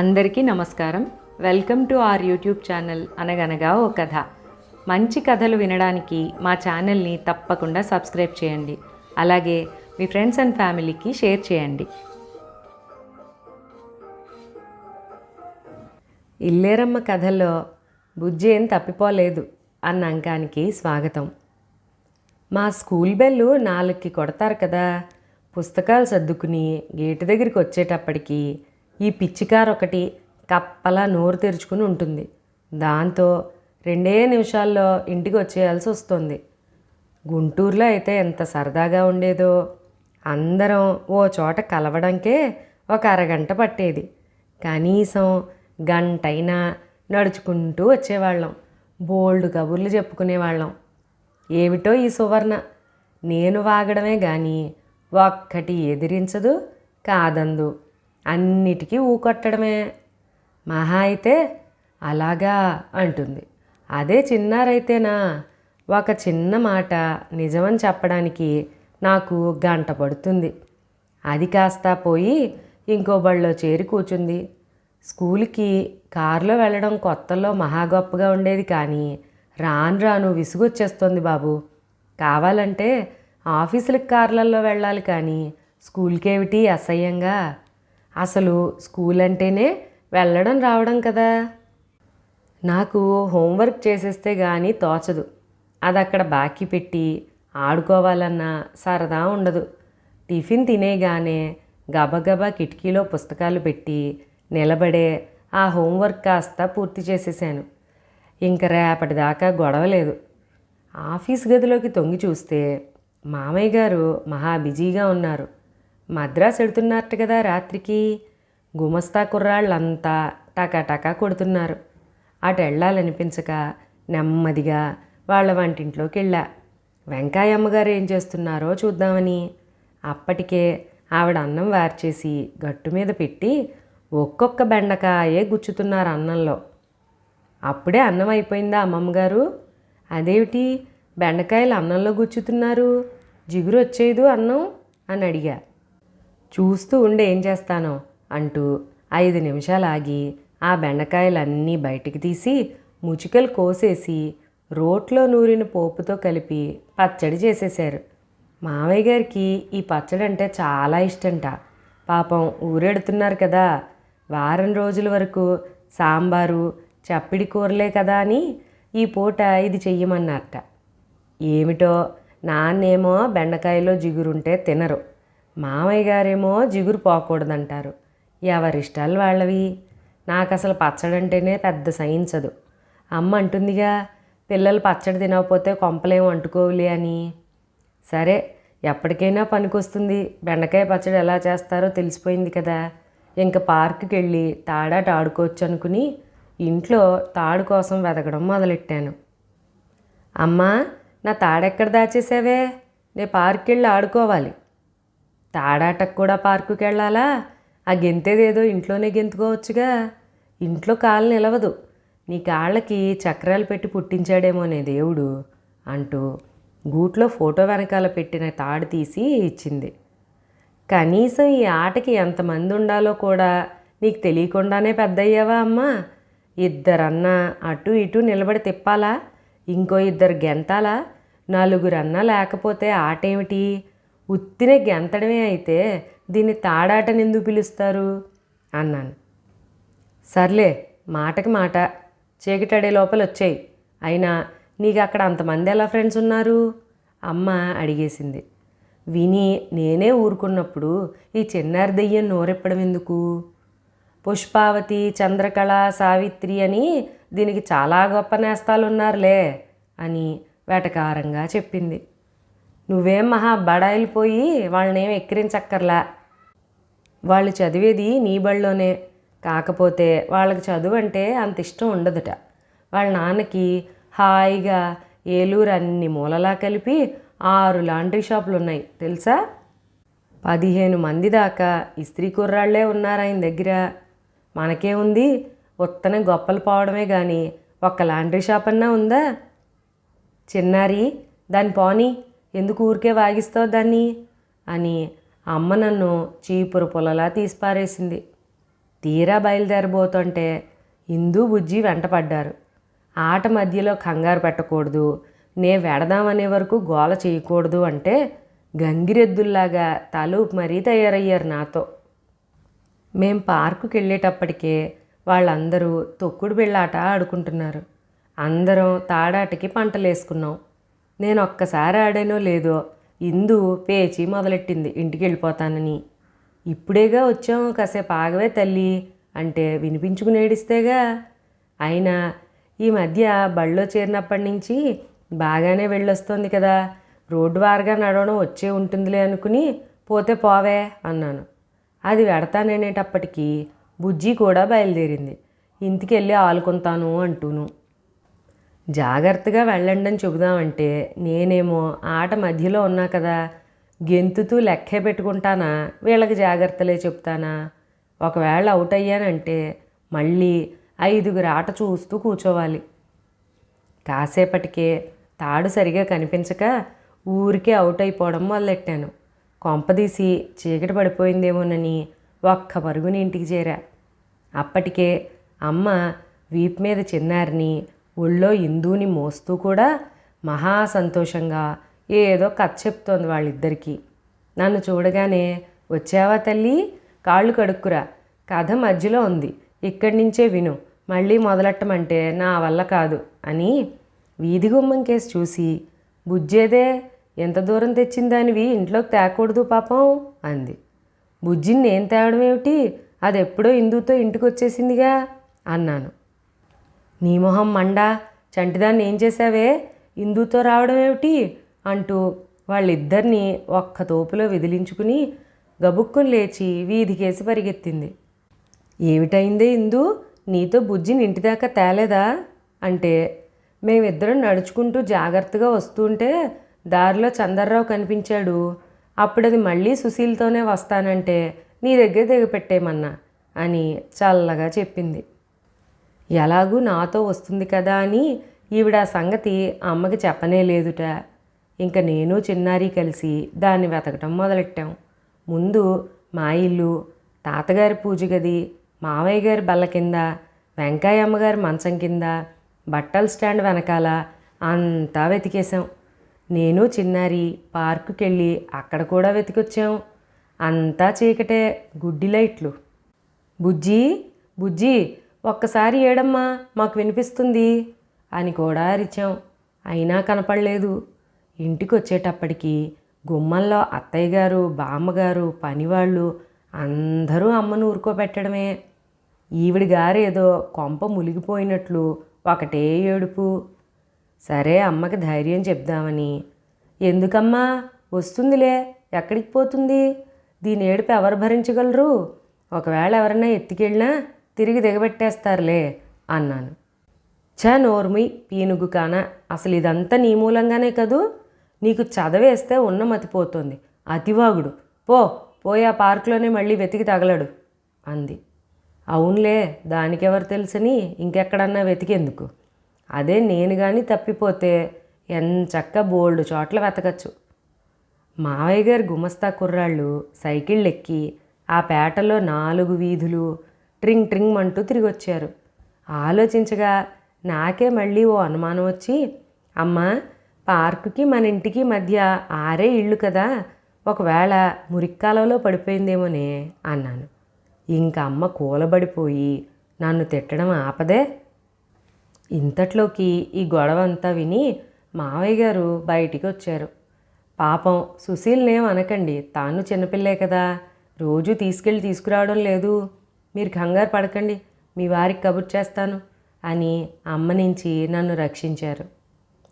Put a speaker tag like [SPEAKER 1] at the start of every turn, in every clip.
[SPEAKER 1] అందరికీ నమస్కారం. Welcome to our YouTube channel అనగనగా ఓ కథ. మంచి కథలు వినడానికి మా ఛానల్ని తప్పకుండా సబ్స్క్రైబ్ చేయండి. అలాగే మీ ఫ్రెండ్స్ అండ్ ఫ్యామిలీకి షేర్ చేయండి. ఇల్లేరమ్మ కథలో బుజ్జి ఏం తప్పిపోలేదు అన్న అంకానికి స్వాగతం. మా స్కూల్ బెల్లు నాలుగుకి కొడతారు కదా. పుస్తకాలు సర్దుకుని గేటు దగ్గరికి వచ్చేటప్పటికి ఈ పిచ్చికారు ఒకటి కప్పలా నోరు తెరుచుకుని ఉంటుంది. దాంతో రెండే నిమిషాల్లో ఇంటికి వచ్చేయాల్సి వస్తుంది. గుంటూరులో అయితే ఎంత సరదాగా ఉండేదో. అందరం ఓ చోట కలవడంకే ఒక అరగంట పట్టేది. కనీసం గంటైనా నడుచుకుంటూ వచ్చేవాళ్ళం. బోల్డ్ కబుర్లు చెప్పుకునేవాళ్ళం. ఏమిటో ఈ సువర్ణ? నేను వాగడమే కానీ ఒక్కటి ఎదిరించదు కాదందు. అన్నిటికీ ఊకొట్టడమే మహా అయితే అలాగా అంటుంది. అదే చిన్నారైతేనా? ఒక చిన్న మాట నిజమని చెప్పడానికి నాకు గంట పడుతుంది. అది కాస్త పోయి ఇంకో బళ్ళో చేరి కూర్చుంది స్కూల్కి కారులో వెళ్ళడం కొత్తలో మహా గొప్పగా ఉండేది కానీ రాను రాను విసుగొచ్చేస్తుంది బాబు. కావాలంటే ఆఫీసులకు కార్లలో వెళ్ళాలి కానీ స్కూల్కేమిటి అసహ్యంగా? అసలు స్కూల్ అంటేనే వెళ్ళడం రావడం కదా. నాకు హోంవర్క్ చేసేస్తే కానీ తోచదు. అది అక్కడ బాకీ పెట్టి ఆడుకోవాలన్నా సరదా ఉండదు. టిఫిన్ తినేగానే గబగబా కిటికీలో పుస్తకాలు పెట్టి నిలబడే ఆ హోంవర్క్ కాస్త పూర్తి చేసేసాను. ఇంక రేపటిదాకా గొడవ లేదు. ఆఫీస్ గదిలోకి తొంగి చూస్తే మామయ్య గారు మహా బిజీగా ఉన్నారు. మద్రాసు ఎడుతున్నట్టు కదా రాత్రికి. గుమస్తా కుర్రాళ్ళంతా టకాటకా కొడుతున్నారు. అటు వెళ్ళాలనిపించక నెమ్మదిగా వాళ్ళ వంటింట్లోకి వెళ్ళా వెంకాయమ్మ గారు ఏం చేస్తున్నారో చూద్దామని. అప్పటికే ఆవిడ అన్నం వార్చేసి గట్టు మీద పెట్టి ఒక్కొక్క బెండకాయే గుచ్చుతున్నారు అన్నంలో. అప్పుడే అన్నం అయిపోయిందా అమ్మమ్మగారు? అదేమిటి బెండకాయలు అన్నంలో గుచ్చుతున్నారు? జిగురు వచ్చేదు అన్నం? అని అడిగా. చూస్తూ ఉండి ఏం చేస్తానో అంటూ ఐదు నిమిషాలు ఆగి ఆ బెండకాయలన్నీ బయటికి తీసి ముచికలు కోసేసి రోట్లో నూరిన పోపుతో కలిపి పచ్చడి చేసేశారు. మావయ్య గారికి ఈ పచ్చడి అంటే చాలా ఇష్టంట. పాపం ఊరెడుతున్నారు కదా. వారం రోజుల వరకు సాంబారు చప్పిడి కూరలే కదా అని ఈ పూట ఇది చెయ్యమన్నారట. ఏమిటో నాన్నేమో బెండకాయలో జిగురుంటే తినరు. మామయ్య గారేమో జిగురు పోకూడదంటారు. ఎవరిష్టాలు వాళ్ళవి? నాకు అసలు పచ్చడి అంటేనే పెద్ద సహించదు అమ్మ అంటుందిగా పిల్లలు పచ్చడి తినకపోతే కొంపలేం అంటుకోవులే అని. సరే ఎప్పటికైనా పనికొస్తుంది. బెండకాయ పచ్చడి ఎలా చేస్తారో తెలిసిపోయింది కదా. ఇంక పార్కుకి వెళ్ళి తాడాట ఆడుకోవచ్చు అనుకుని ఇంట్లో తాడు కోసం వెతకడం మొదలెట్టాను. అమ్మా నా తాడెక్కడ దాచేసావే? నే పార్క్కి వెళ్ళి ఆడుకోవాలి. తాడాటకు కూడా పార్కుకి వెళ్ళాలా ఆ గెంతేదేదో ఇంట్లోనే గెంతుకోవచ్చుగా. ఇంట్లో కాలు నిలవదు. నీ కాళ్ళకి చక్రాలు పెట్టి పుట్టించాడేమోనే దేవుడు అంటూ గూట్లో ఫోటో వెనకాల పెట్టిన తాడు తీసి ఇచ్చింది. కనీసం ఈ ఆటకి ఎంతమంది ఉండాలో కూడా నీకు తెలియకుండానే పెద్దయ్యావా అమ్మా? ఇద్దరన్నా అటు ఇటు నిలబడి తిప్పాలా? ఇంకో ఇద్దరు గెంతాలా? నలుగురన్నా లేకపోతే ఆటేమిటి? ఉత్తినే గెంతడమే అయితే దీన్ని తాడాటని ఎందుకు పిలుస్తారు? అన్నాను. సర్లే మాటకి మాట. చీకటడే లోపల వచ్చాయి అయినా నీకు అక్కడ అంతమంది ఎలా ఫ్రెండ్స్ ఉన్నారు? అమ్మ అడిగేసింది. విని నేనే ఊరుకున్నప్పుడు ఈ చిన్నారి దెయ్యం నోరెప్పడం ఎందుకు? పుష్పావతి చంద్రకళ సావిత్రి అని దీనికి చాలా గొప్ప నేస్తాలు ఉన్నారులే అని వెటకారంగా చెప్పింది. నువ్వేం మహా బడాయిలు పోయి వాళ్ళనేం ఎక్కిరించక్కర్లా? వాళ్ళు చదివేది నీ బళ్ళోనే కాకపోతే వాళ్ళకి చదువు అంటే అంత ఇష్టం ఉండదుట. వాళ్ళ నాన్నకి హాయిగా ఏలూరు అన్ని మూలలా కలిపి ఆరు లాండ్రీ షాపులు ఉన్నాయి తెలుసా? పదిహేను మంది దాకా ఇస్త్రీ కుర్రాళ్ళే ఉన్నారు ఆయన దగ్గర. మనకేముంది ఉత్తనే గొప్పలు పోవడమే కానీ ఒక్క లాండ్రీ షాప్ అన్నా ఉందా? చిన్నారి దాని పోనీ. ఎందుకు ఊరికే వాగిస్తావు దాన్ని? అని అమ్మ నన్ను చీపురు పొలలా తీసిపారేసింది. తీరా బయలుదేరబోతుంటే ఇందు బుజ్జి వెంటపడ్డారు. ఆట మధ్యలో కంగారు పెట్టకూడదు నే వెడదామనే వరకు గోల చేయకూడదు అంటే గంగిరెద్దుల్లాగా తలూపు మరీ తయారయ్యారు నాతో. మేం పార్కుకి వెళ్ళేటప్పటికే వాళ్ళందరూ తొక్కుడు బిళ్ళాట ఆడుకుంటున్నారు. అందరం తాడాటకి పంటలేసుకున్నాం. నేను ఒక్కసారి ఆడానో లేదో ఇందు పేచి మొదలెట్టింది ఇంటికి వెళ్ళిపోతానని ఇప్పుడేగా వచ్చాం కాసేపు ఆగవే తల్లి అంటే వినిపించుకుని ఏడిస్తేగా. అయినా ఈ మధ్య బళ్ళో చేరినప్పటి నుంచి బాగానే వెళ్ళొస్తోంది కదా. రోడ్డు వారుగా నడవడం వచ్చే ఉంటుందిలే అనుకుని పోతే పోవే అన్నాను. అది వెడతాననేటప్పటికీ బుజ్జి కూడా బయలుదేరింది. ఇంటికి వెళ్ళి ఆలుకుంటాను అంటూను. జాగ్రత్తగా వెళ్ళండి అని చెబుదామంటే నేనేమో ఆట మధ్యలో ఉన్నా కదా గెంతుతూ లెక్కే పెట్టుకుంటానా? వీళ్ళకి జాగ్రత్తలే చెప్తానా? ఒకవేళ అవుట్ అయ్యానంటే మళ్ళీ ఐదుగురు ఆట చూస్తూ కూర్చోవాలి. కాసేపటికే తాడు సరిగా కనిపించక ఊరికే అవుట్ అయిపోవడం మొదలెట్టాను. కొంపదీసి చీకటి పడిపోయిందేమోనని ఒక్క పరుగుని ఇంటికి చేరా. అప్పటికే అమ్మ వీపు మీద చిన్నారిని ఒళ్ళో ఇందుని మోస్తూ కూడా మహా సంతోషంగా ఏదో కథ చెప్తోంది వాళ్ళిద్దరికీ. నన్ను చూడగానే వచ్చావా తల్లి? కాళ్ళు కడుక్కురా. కథ మధ్యలో ఉంది. ఇక్కడి నుంచే విను. మళ్ళీ మొదలెట్టమంటే నా వల్ల కాదు అని వీధి గుమ్మం కేసు చూసి బుజ్జేదే ఎంత దూరం తెచ్చిందానివి ఇంట్లోకి తేకూడదు పాపం అంది. బుజ్జిని నేను తేవడం ఏమిటి అది ఎప్పుడో ఇందుతో ఇంటికి వచ్చేసిందిగా అన్నాను. నీ మొహం మండా చంటిదాన్ని ఏం చేశావే? ఇందుతో రావడం ఏమిటి? అంటూ వాళ్ళిద్దరినీ ఒక్క తోపులో విదిలించుకుని గబుక్కుని లేచి వీధికేసి పరిగెత్తింది. ఏమిటైందే ఇందు? నీతో బుజ్జిని ఇంటి దాకా తేలేదా? అంటే మేమిద్దరం నడుచుకుంటూ జాగ్రత్తగా వస్తుంటే దారిలో చందర్రావు కనిపించాడు. అప్పుడు అది మళ్ళీ సుశీల్తోనే వస్తానంటే నీ దగ్గర దిగపెట్టేమన్నా అని చల్లగా చెప్పింది. ఎలాగూ నాతో వస్తుంది కదా అని ఈవిడ ఆ సంగతి అమ్మకి చెప్పనే లేదుట. ఇంక నేను చిన్నారి కలిసి దాన్ని వెతకటం మొదలెట్టాం. ముందు మా ఇల్లు తాతగారి పూజ గది మావయ్య గారి బల్ల కింద వెంకాయమ్మ గారి మంచం కింద బట్టల స్టాండ్ వెనకాల అంతా వెతికేశాం. నేను చిన్నారి పార్కుకి వెళ్ళి అక్కడ కూడా వెతికొచ్చాం. అంతా చీకటే గుడ్డి లైట్లు. బుజ్జి బుజ్జి ఒక్కసారి ఏడమ్మా మాకు వినిపిస్తుంది అని కూడా అరిచాం. అయినా కనపడలేదు. ఇంటికి వచ్చేటప్పటికి గుమ్మంలో అత్తయ్య గారు బామ్మగారు పనివాళ్ళు అందరూ అమ్మను ఊరుకోబెట్టడమే. ఈవిడి గారు ఏదో కొంప మునిగిపోయినట్లు ఒకటే ఏడుపు. సరే అమ్మకి ధైర్యం చెప్దామని. ఎందుకమ్మా? వస్తుందిలే. ఎక్కడికి పోతుంది? దీని ఏడుపు ఎవరు భరించగలరు? ఒకవేళ ఎవరైనా ఎత్తుకెళ్ళినా తిరిగి దిగబెట్టేస్తారులే అన్నాను. చ నోర్మి పీనుగు కాన అసలు ఇదంతా నీ మూలంగానే కదూ? నీకు చదవేస్తే ఉన్న మతిపోతుంది అతివాగుడు. పో పోయి ఆ పార్కులోనే మళ్ళీ వెతికి తగలడు అంది. అవునులే దానికెవరు తెలుసని ఇంకెక్కడన్నా వెతికేందుకు? అదే నేను కానీ తప్పిపోతే ఎంచక్క బోల్డ్ చోట్ల వెతకచ్చు. మావయ్య గారి గుమస్తా కుర్రాళ్ళు సైకిళ్ళు ఎక్కి ఆ పేటలో నాలుగు వీధులు ట్రింగ్ ట్రింగ్ అంటూ తిరిగి వచ్చారు ఆలోచించగా నాకే మళ్ళీ ఓ అనుమానం వచ్చి అమ్మా పార్కుకి మన ఇంటికి మధ్య ఆరే ఇళ్ళు కదా ఒకవేళ మురిక్కాలలో పడిపోయిందేమోనే అన్నాను. ఇంక అమ్మ కూలబడిపోయి నన్ను తిట్టడం ఆపదే? ఇంతట్లోకి ఈ గొడవ అంతా విని మావయ్య గారు బయటికి వచ్చారు పాపం సుశీల్నేం అనకండి తాను చిన్నపిల్లే కదా రోజు తీసుకెళ్ళి తీసుకురావడం లేదు. మీరు కంగారు పడకండి మీ వారికి కబుర్ చేస్తాను అని అమ్మ నుంచి నన్ను రక్షించారు.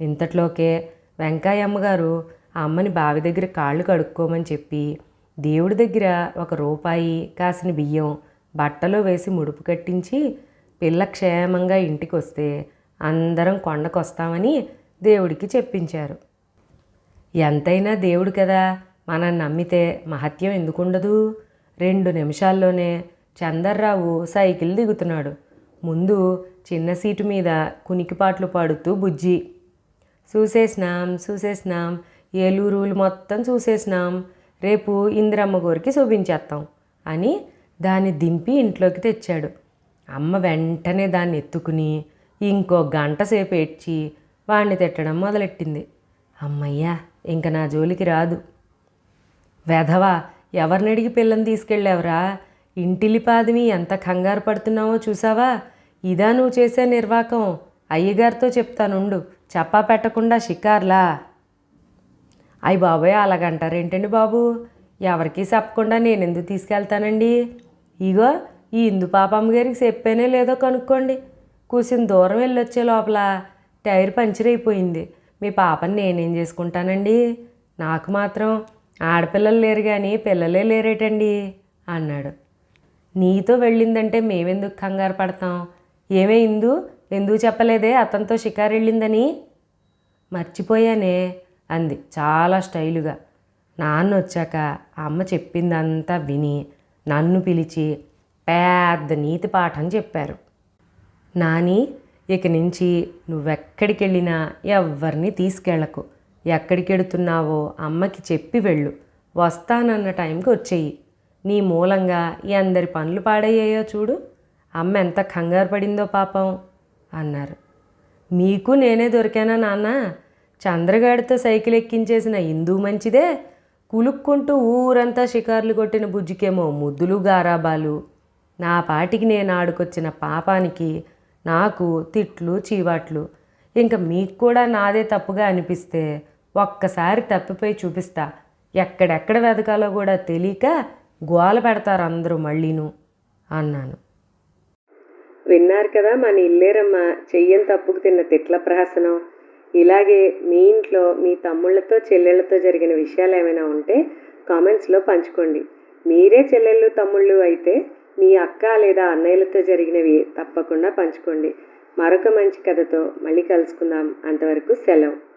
[SPEAKER 1] ఇంతట్లోకే వెంకాయమ్మ గారు ఆ అమ్మని బావి దగ్గర కాళ్ళు కడుక్కోమని చెప్పి దేవుడి దగ్గర ఒక రూపాయి కాసిన బియ్యం బట్టలో వేసి ముడుపు కట్టించి పిల్ల క్షేమంగా ఇంటికి వస్తే అందరం కొండకొస్తామని దేవుడికి చెప్పించారు. ఎంతైనా దేవుడు కదా మనం నమ్మితే మహత్యం ఎందుకుండదు? రెండు నిమిషాల్లోనే చందర్రావు సైకిల్ దిగుతున్నాడు. ముందు చిన్న సీటు మీద కునికిపాట్లు పాడుతూ బుజ్జి చూసేసినాం చూసేసినాం ఏలూరులు మొత్తం చూసేసినాం రేపు ఇందిరమ్మ గోరికి చూపించేస్తాం అని దాన్ని దింపి ఇంట్లోకి తెచ్చాడు. అమ్మ వెంటనే దాన్ని ఎత్తుకుని ఇంకో గంట సేపు ఏడ్చి వాడిని తిట్టడం మొదలెట్టింది. అమ్మయ్యా ఇంక నా జోలికి రాదు. వెధవా ఎవరిని అడిగి పిల్లని తీసుకెళ్ళావురా? ఇంటిలిపాదిమి ఎంత కంగారు పడుతున్నావో చూసావా? ఇదా నువ్వు చేసే నిర్వాకం. అయ్యగారితో చెప్తానుండు చప్పా పెట్టకుండా షికార్లా. అయ్యి బాబోయ్ అలాగంటారేంటండి బాబు? ఎవరికీ చెప్పకుండా నేను ఎందుకు తీసుకెళ్తానండి? ఇగో ఈ ఇందు పాపమ్మ గారికి చెప్పానే లేదో కనుక్కోండి. కూసిన దూరం వెళ్ళొచ్చే లోపల టైర్ పంచర్ అయిపోయింది. మీ పాపని నేనేం చేసుకుంటానండి? నాకు మాత్రం ఆడపిల్లలు లేరు కానీ పిల్లలే లేరేటండి అన్నాడు. నీతో వెళ్ళిందంటే మేమెందుకు కంగారు పడతాం? ఏమే ఇందు? ఎందుకు చెప్పలేదే? అతనితో షికారు వెళ్ళిందని? మర్చిపోయానే అంది చాలా స్టైలుగా. నాన్న వచ్చాక అమ్మ చెప్పిందంతా విని నన్ను పిలిచి పెద్ద నీతి పాఠం చెప్పారు. నాని ఇక నుంచి నువ్వెక్కడికి వెళ్ళినా ఎవరిని తీసుకెళ్ళకు. ఎక్కడికి వెడుతున్నావో అమ్మకి చెప్పి వెళ్ళు. వస్తానన్న టైంకి వచ్చేయి. నీ మూలంగా ఈ అందరి పనులు పాడయ్యాయో చూడు. అమ్మ ఎంత కంగారు పడిందో పాపం అన్నారు. మీకు నేనే దొరికానా నాన్న? చంద్రగాడితో సైకిల్ ఎక్కించేసిన ఇందు మంచిదే. కులుక్కుంటూ ఊరంతా షికార్లు కొట్టిన బుజ్జికేమో ముద్దులు గారాబాలు. నా పాటికి నేను ఆడుకొచ్చిన పాపానికి నాకు తిట్లు చీవాట్లు. ఇంకా మీకు కూడా నాదే తప్పుగా అనిపిస్తే ఒక్కసారి తప్పిపోయి చూపిస్తా. ఎక్కడెక్కడ వెతకాలో కూడా తెలియక గోల పెడతారు అందరూ మళ్ళీను అన్నాను. విన్నారు కదా మన ఇల్లేరమ్మ చెయ్యని తప్పుకు తిన్న తిట్ల ప్రహసనం. ఇలాగే మీ ఇంట్లో మీ తమ్ముళ్ళతో చెల్లెళ్ళతో జరిగిన విషయాలు ఏమైనా ఉంటే కామెంట్స్లో పంచుకోండి. మీరే చెల్లెళ్ళు తమ్ముళ్ళు అయితే మీ అక్క లేదా అన్నయ్యలతో జరిగినవి తప్పకుండా పంచుకోండి. మరొక మంచి కథతో మళ్ళీ కలుసుకుందాం. అంతవరకు సెలవు.